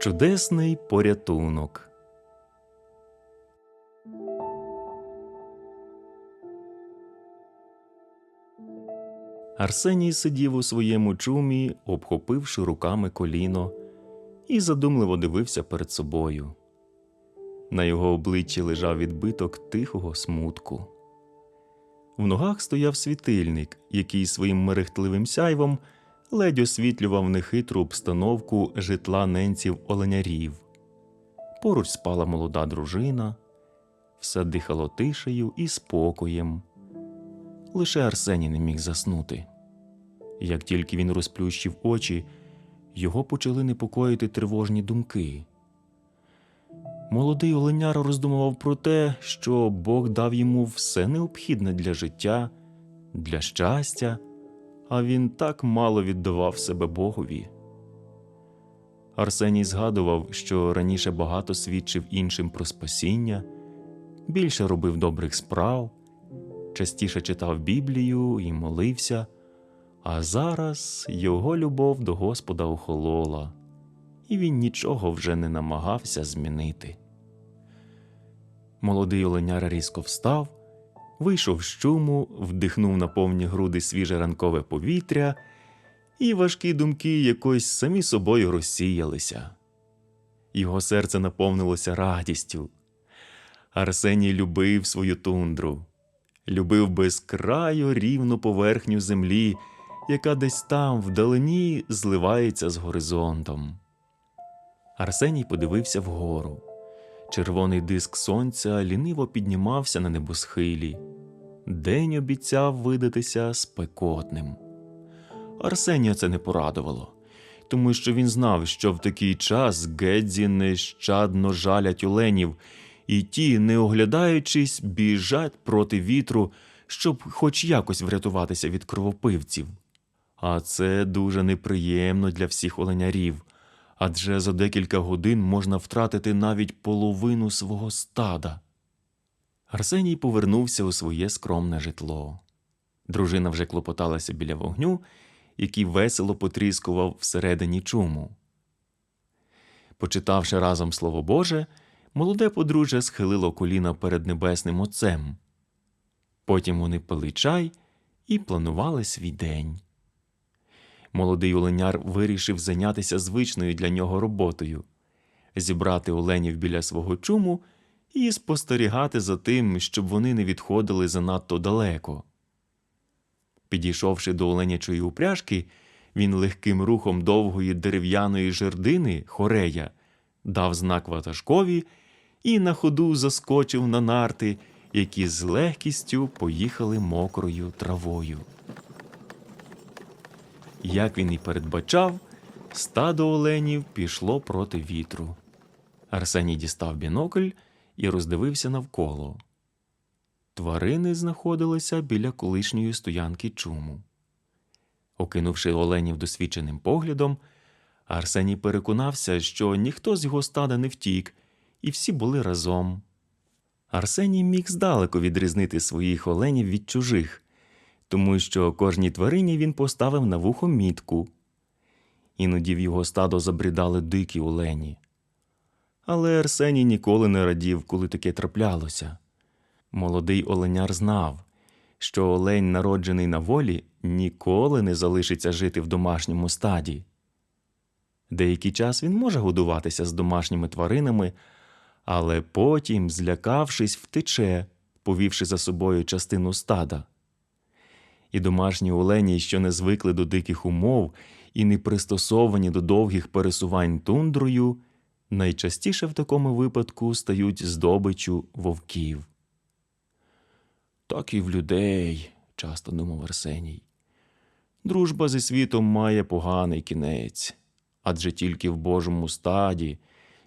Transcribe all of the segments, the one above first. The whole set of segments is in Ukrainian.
Чудесний порятунок. Арсеній сидів у своєму чумі, обхопивши руками коліно, і задумливо дивився перед собою. На його обличчі лежав відбиток тихого смутку. В ногах стояв світильник, який своїм мерехтливим сяйвом ледь освітлював нехитру обстановку житла ненців оленярів. Поруч спала молода дружина, все дихало тишею і спокоєм. Лише Арсеній не міг заснути. Як тільки він розплющив очі, його почали непокоїти тривожні думки. Молодий оленяр роздумував про те, що Бог дав йому все необхідне для життя, для щастя, а він так мало віддавав себе Богові. Арсеній згадував, що раніше багато свідчив іншим про спасіння, більше робив добрих справ, частіше читав Біблію і молився, а зараз його любов до Господа охолола, і він нічого вже не намагався змінити. Молодий оленяр різко встав, вийшов з чуму, вдихнув на повні груди свіже ранкове повітря, і важкі думки якось самі собою розсіялися. Його серце наповнилося радістю. Арсеній любив свою тундру, любив безкраю рівну поверхню землі, яка десь там вдалині зливається з горизонтом. Арсеній подивився вгору. Червоний диск сонця ліниво піднімався на небосхилі. День обіцяв видатися спекотним. Арсенія це не порадувало, тому що він знав, що в такий час Гедзі нещадно жалять оленів, і ті, не оглядаючись, біжать проти вітру, щоб хоч якось врятуватися від кровопивців. А це дуже неприємно для всіх оленярів, адже за декілька годин можна втратити навіть половину свого стада. Арсеній повернувся у своє скромне житло. Дружина вже клопоталася біля вогню, який весело потріскував всередині чуму. Почитавши разом Слово Боже, молоде подружжя схилило коліна перед небесним Отцем. Потім вони пили чай і планували свій день. Молодий оленяр вирішив зайнятися звичною для нього роботою зібрати оленів біля свого чуму і спостерігати за тим, щоб вони не відходили занадто далеко. Підійшовши до оленячої упряжки, він легким рухом довгої дерев'яної жердини хорея дав знак ватажкові і на ходу заскочив на нарти, які з легкістю поїхали мокрою травою. Як він і передбачав, стадо оленів пішло проти вітру. Арсеній дістав бінокль і роздивився навколо. Тварини знаходилися біля колишньої стоянки чуму. Окинувши оленів досвідченим поглядом, Арсеній переконався, що ніхто з його стада не втік, і всі були разом. Арсеній міг здалеку відрізнити своїх оленів від чужих, тому що кожній тварині він поставив на вухо мітку. Іноді в його стадо забрідали дикі олені. Але Арсеній ніколи не радів, коли таке траплялося. Молодий оленяр знав, що олень, народжений на волі, ніколи не залишиться жити в домашньому стаді. Деякий час він може годуватися з домашніми тваринами, але потім, злякавшись, втече, повівши за собою частину стада. І домашні олені, що не звикли до диких умов і не пристосовані до довгих пересувань тундрою, найчастіше в такому випадку стають здобичю вовків. Так і в людей, часто думав Арсеній. Дружба зі світом має поганий кінець, адже тільки в Божому стаді,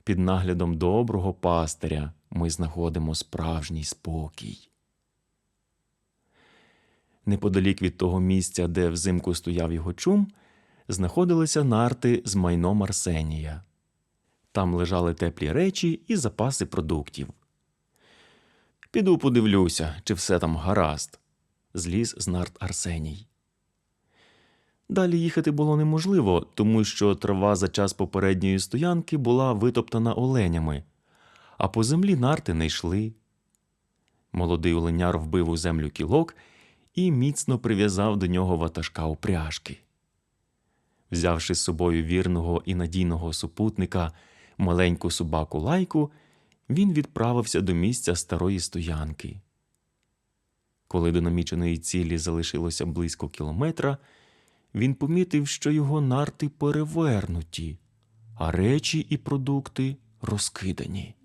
під наглядом доброго пастиря, ми знаходимо справжній спокій. Неподалік від того місця, де взимку стояв його чум, знаходилися нарти з майном Арсенія. Там лежали теплі речі і запаси продуктів. Піду подивлюся, чи все там гаразд, зліз з нарт Арсеній. Далі їхати було неможливо, тому що трава за час попередньої стоянки була витоптана оленями, а по землі нарти не йшли. Молодий оленяр вбив у землю кілок і міцно прив'язав до нього ватажка упряжки. Взявши з собою вірного і надійного супутника, маленьку собаку лайку, він відправився до місця старої стоянки. Коли до наміченої цілі залишилося близько кілометра, він помітив, що його нарти перевернуті, а речі і продукти розкидані.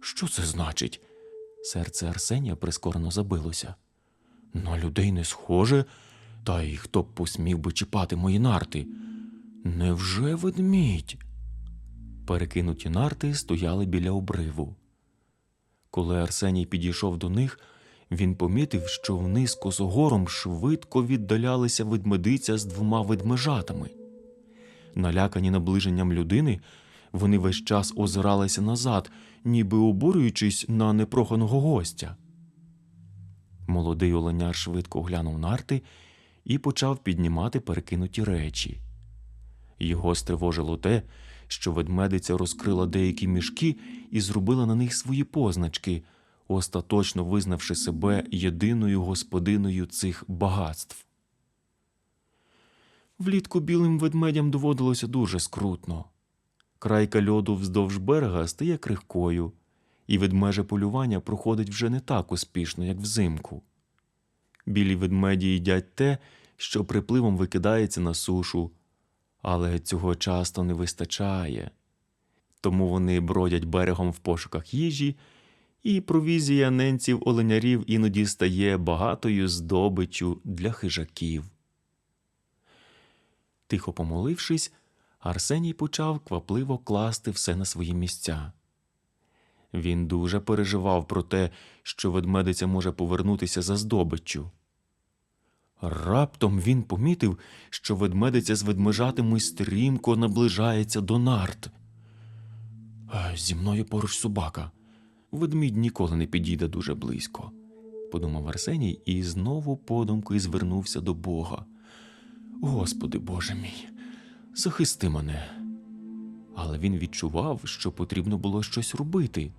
Що це значить? Серце Арсенія прискорено забилося. На людей не схоже, та й хто б посмів би чіпати мої нарти? Невже ведмідь? Перекинуті нарти стояли біля обриву. Коли Арсеній підійшов до них, він помітив, що вниз косогором швидко віддалялися ведмедиця з двома ведмежатами. Налякані наближенням людини, вони весь час озиралися назад, ніби обурюючись на непроханого гостя. Молодий оленяр швидко глянув нарти і почав піднімати перекинуті речі. Його стривожило те, що ведмедиця розкрила деякі мішки і зробила на них свої позначки, остаточно визнавши себе єдиною господиною цих багатств. Влітку білим ведмедям доводилося дуже скрутно. Крайка льоду вздовж берега стає крихкою, і ведмеже полювання проходить вже не так успішно, як взимку. Білі ведмеді їдять те, що припливом викидається на сушу, але цього часто не вистачає. Тому вони бродять берегом в пошуках їжі, і провізія ненців оленярів іноді стає багатою здобиччю для хижаків. Тихо помолившись, Арсеній почав квапливо класти все на свої місця. Він дуже переживав про те, що ведмедиця може повернутися за здобиччю. Раптом він помітив, що ведмедиця з ведмежатами стрімко наближається до нарт. Зі мною поруч собака. Ведмідь ніколи не підійде дуже близько, подумав Арсеній і знову подумки звернувся до Бога. Господи Боже мій, захисти мене. Але він відчував, що потрібно було щось робити.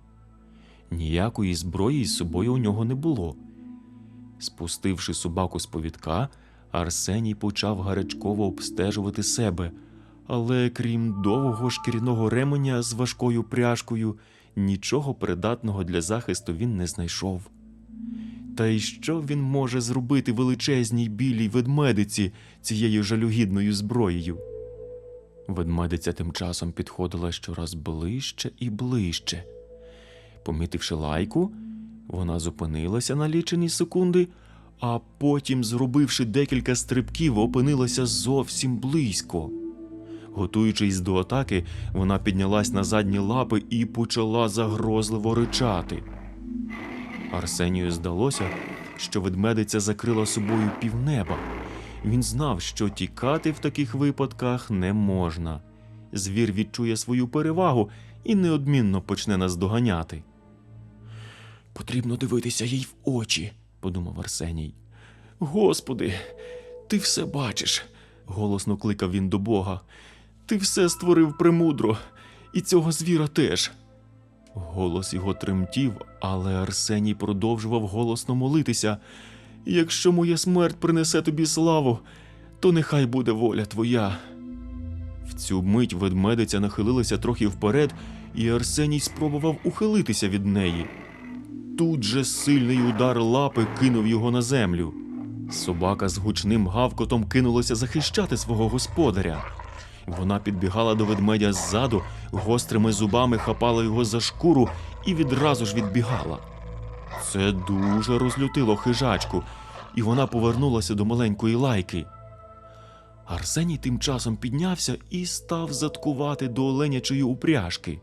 Ніякої зброї з собою у нього не було. Спустивши собаку з повідка, Арсеній почав гарячково обстежувати себе, але крім довгого шкіряного ременя з важкою пряжкою, нічого придатного для захисту він не знайшов. Та й що він може зробити величезній білій ведмедиці цією жалюгідною зброєю? Ведмедиця тим часом підходила щораз ближче і ближче. Помітивши лайку, вона зупинилася на лічені секунди, а потім, зробивши декілька стрибків, опинилася зовсім близько. Готуючись до атаки, вона піднялась на задні лапи і почала загрозливо ричати. Арсенію здалося, що ведмедиця закрила собою півнеба. Він знав, що тікати в таких випадках не можна. Звір відчує свою перевагу і неодмінно почне нас доганяти. Потрібно дивитися їй в очі, подумав Арсеній. Господи, ти все бачиш, голосно кликав він до Бога. Ти все створив премудро, і цього звіра теж. Голос його тремтів, але Арсеній продовжував голосно молитися. Якщо моя смерть принесе тобі славу, то нехай буде воля твоя. В цю мить ведмедиця нахилилася трохи вперед, і Арсеній спробував ухилитися від неї. Тут же сильний удар лапи кинув його на землю. Собака з гучним гавкотом кинулася захищати свого господаря. Вона підбігала до ведмедя ззаду, гострими зубами хапала його за шкуру і відразу ж відбігала. Це дуже розлютило хижачку, і вона повернулася до маленької лайки. Арсеній тим часом піднявся і став заткувати до оленячої упряжки.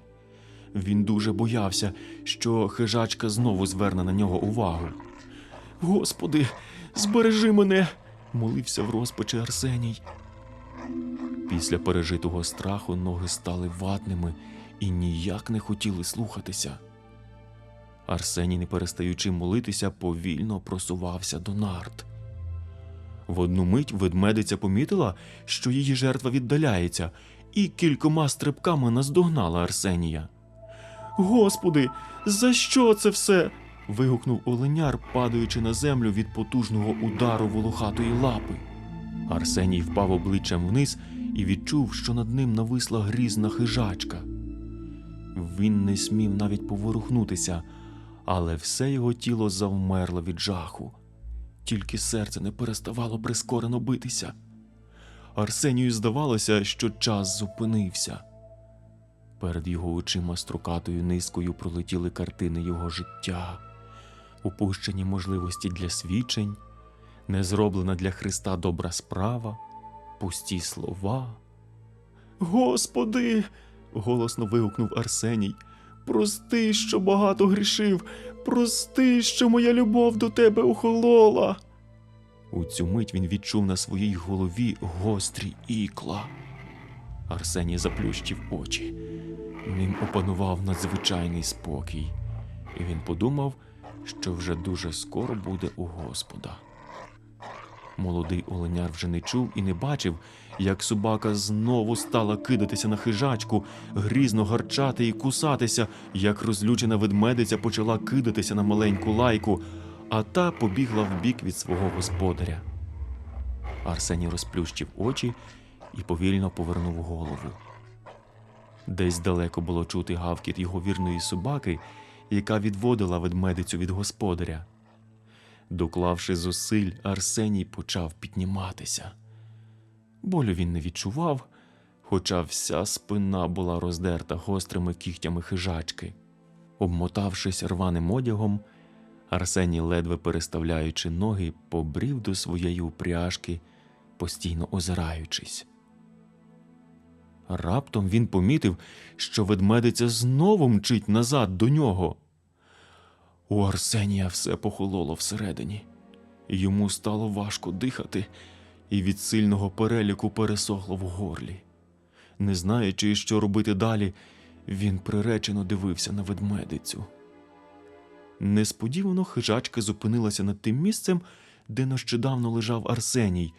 Він дуже боявся, що хижачка знову зверне на нього увагу. Господи, збережи мене, молився в розпачі Арсеній. Після пережитого страху ноги стали ватними і ніяк не хотіли слухатися. Арсеній, не перестаючи молитися, повільно просувався до нарт. В одну мить ведмедиця помітила, що її жертва віддаляється, і кількома стрибками наздогнала Арсенія. Господи, за що це все? вигукнув оленяр, падаючи на землю від потужного удару волохатої лапи. Арсеній впав обличчям вниз і відчув, що над ним нависла грізна хижачка. Він не смів навіть поворухнутися, але все його тіло завмерло від жаху. Тільки серце не переставало прискорено битися. Арсенію здавалося, що час зупинився. Перед його очима строкатою низкою пролетіли картини його життя, упущені можливості для свідчень, незроблена для Христа добра справа, пусті слова. Господи. голосно вигукнув Арсеній. Прости, що багато грішив, прости, що моя любов до тебе охолола. У цю мить він відчув на своїй голові гострі ікла. Арсеній заплющив очі. Ним опанував надзвичайний спокій, і він подумав, що вже дуже скоро буде у Господа. Молодий оленяр вже не чув і не бачив, як собака знову стала кидатися на хижачку, грізно гарчати і кусатися, як розлючена ведмедиця почала кидатися на маленьку лайку, а та побігла вбік від свого господаря. Арсеній розплющив очі і повільно повернув голову. Десь далеко було чути гавкіт його вірної собаки, яка відводила ведмедицю від господаря. Доклавши зусиль, Арсеній почав підніматися. Болю він не відчував, хоча вся спина була роздерта гострими кігтями хижачки. Обмотавшись рваним одягом, Арсеній, ледве переставляючи ноги, побрів до своєї упряжки, постійно озираючись. Раптом він помітив, що ведмедиця знову мчить назад до нього. У Арсенія все похололо всередині. Йому стало важко дихати, і від сильного переліку пересохло в горлі. Не знаючи, що робити далі, він приречено дивився на ведмедицю. Несподівано хижачка зупинилася над тим місцем, де нещодавно лежав Арсеній,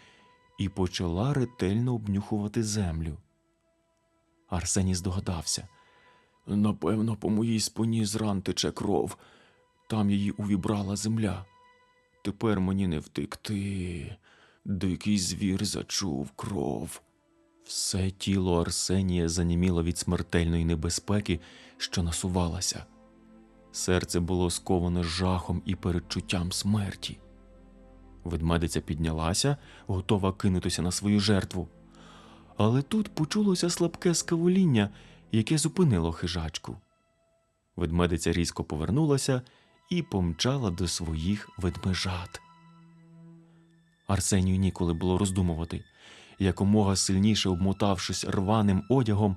і почала ретельно обнюхувати землю. Арсеній здогадався. Напевно, по моїй спині з ран тече кров. Там її увібрала земля. Тепер мені не втекти. Дикий звір зачув кров. Все тіло Арсенія заніміло від смертельної небезпеки, що насувалася. Серце було сковане жахом і передчуттям смерті. Ведмедиця піднялася, готова кинутися на свою жертву. Але тут почулося слабке скавуління, яке зупинило хижачку. Ведмедиця різко повернулася і помчала до своїх ведмежат. Арсенію ніколи було роздумувати. Якомога сильніше обмотавшись рваним одягом,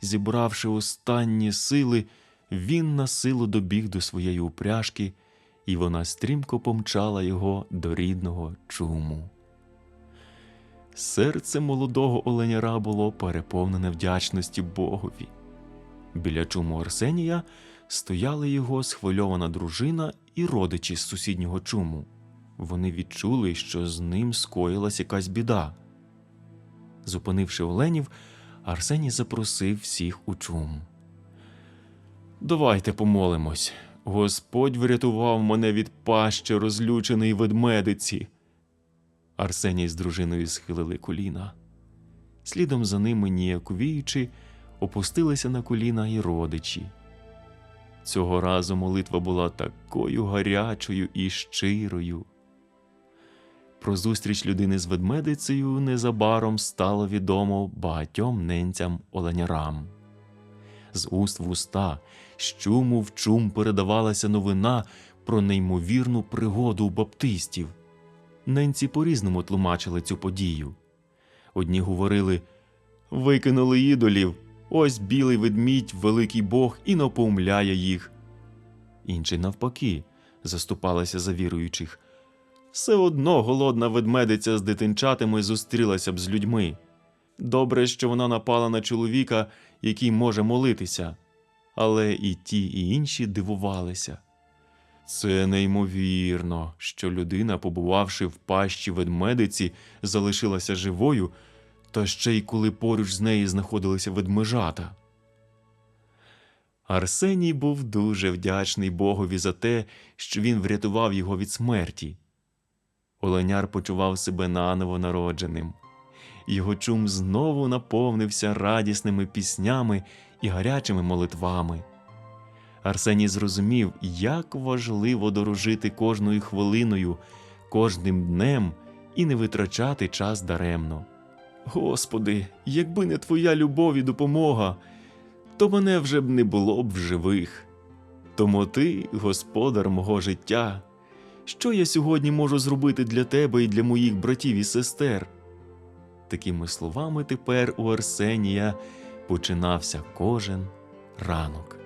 зібравши останні сили, він на силу добіг до своєї упряжки, і вона стрімко помчала його до рідного чуму. Серце молодого оленяра було переповнене вдячності Богові. Біля чуму Арсенія стояли його схвильована дружина і родичі з сусіднього чуму. Вони відчули, що з ним скоїлась якась біда. Зупинивши оленів, Арсеній запросив всіх у чум. Давайте помолимось. Господь врятував мене від пащі розлюченої ведмедиці. Арсеній з дружиною схилили коліна. Слідом за ними, ніяковіючи, опустилися на коліна і родичі. Цього разу молитва була такою гарячою і щирою. Про зустріч людини з ведмедицею незабаром стало відомо багатьом ненцям оленярам. З уст в уста, з чуму в чум передавалася новина про неймовірну пригоду баптистів. Ненці по-різному тлумачили цю подію. Одні говорили викинули ідолів, ось білий ведмідь, великий Бог, і напоумляє їх. Інші, навпаки, заступалися за віруючих. Все одно голодна ведмедиця з дитинчатами зустрілася б з людьми. Добре, що вона напала на чоловіка, який може молитися. Але і ті, і інші дивувалися. Це неймовірно, що людина, побувавши в пащі ведмедиці, залишилася живою, та ще й коли поруч з нею знаходилися ведмежата. Арсеній був дуже вдячний Богові за те, що він врятував його від смерті. Оленяр почував себе наново народженим. Його чум знову наповнився радісними піснями і гарячими молитвами. Арсеній зрозумів, як важливо дорожити кожною хвилиною, кожним днем і не витрачати час даремно. Господи, якби не Твоя любов і допомога, то мене вже б не було б в живих. Тому ти, господар мого життя, що я сьогодні можу зробити для тебе і для моїх братів і сестер? Такими словами тепер у Арсенія починався кожен ранок.